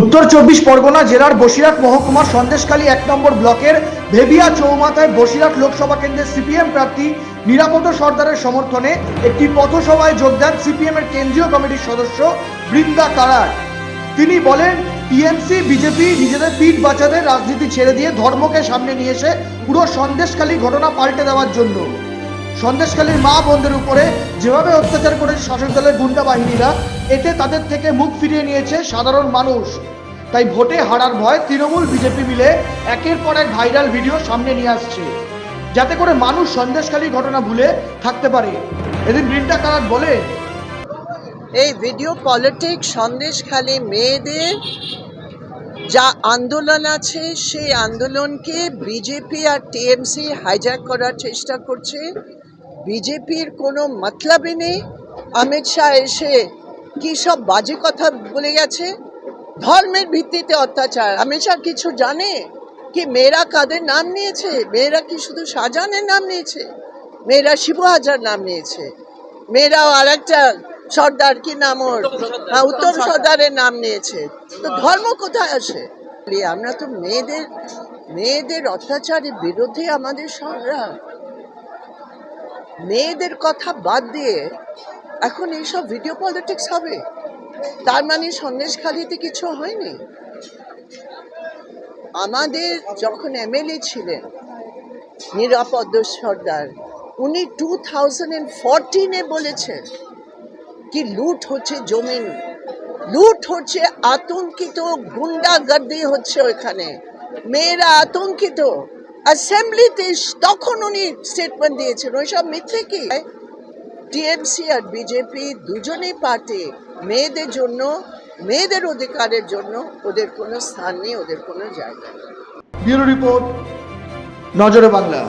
উত্তর চব্বিশ পরগনা জেলার বসিরহাট মহকুমার সন্দেশখালী এক নম্বর ব্লকের ভেবিয়া চৌমাথায় বসিরহাট লোকসভা কেন্দ্রের সিপিএম প্রার্থী নিরাপদ সর্দারের সমর্থনে একটি পথসভায় যোগ দেন সিপিএম এর কেন্দ্রীয় কমিটির সদস্য বৃন্দা কারার। তিনি বলেন, টিএমসি, বিজেপি নিজেদের পিঠ বাঁচাতে রাজনীতি ছেড়ে দিয়ে ধর্মকে সামনে নিয়ে এসে পুরো সন্দেশখালী ঘটনা পাল্টে দেওয়ার জন্য। সন্দেশখালীর মা বোনদের উপরে যেভাবে অত্যাচার করেছে শাসক দলের গুন্ডা বাহিনীরা, এতে তাদের থেকে মুখ ফিরিয়ে নিয়েছে সাধারণ মানুষ। তাই ভোটে হারার ভয় তৃণমূল বিজেপি মিলে একের পর এক ভাইরাল ভিডিও সামনে নিয়ে আসছে। যাতে করে মানুষ সন্দেশখালী ঘটনা ভুলে থাকতে পারে। এদিন বৃন্দা কারাত বলে, এই ভিডিও পলিটিক্স, সন্দেশখালী মেয়েদের যা আন্দোলন আছে, সেই আন্দোলনকে বিজেপি আর টিএমসি হাইজ্যাক করার চেষ্টা করছে। বিজেপির কোনো মতলবই নেই? অমিত শাহ এসে কী সব বাজে কথা বলে গেছে? ধর্মের ভিত্তিতে অত্যাচার। অমিত শাহ কিছু জানে? কি মেয়েরা কাদের নাম নিয়েছে? মেয়েরা কি শুধু শাহজাহানের নাম নিয়েছে? মেয়েরা শিবু হাজার নাম নিয়েছে। মেয়েরাও আর একটা সর্দার কি নাম ওর? হ্যাঁ, উত্তম সর্দারের নাম নিয়েছে। তো ধর্ম কোথায় আসে? আমরা তো মেয়েদের মেয়েদের অত্যাচারের বিরুদ্ধে আমাদের সংগ্রাম। মেয়েদের কথা বাদ দিয়ে এখন এইসব ভিডিও পলিটিক্স হবে? তার মানে সন্দেশখালিতে কিছু হয়নি? আমাদের যখন এমএলএ ছিলেন, নিরাপদ সর্দার, উনি টু থাউজেন্ড ফোরটিনে বলেছেন কি লুট হচ্ছে জমিন, লুট হচ্ছে আতঙ্কিত, গুন্ডাগর্দি হচ্ছে ওইখানে। মেয়েরা আতঙ্কিত। অ্যাসেম্বলিতে তখন উনি স্টেটমেন্ট দিয়েছেন। ওইসব মিথ্যে কি? টিএমসি আর বিজেপি দুজনেই পার্টি। মেয়েদের জন্য, মেয়েদের অধিকারের জন্য ওদের কোনো স্থান নেই, ওদের কোনো জায়গা নেই। রিপোর্ট, নজরে বাংলা।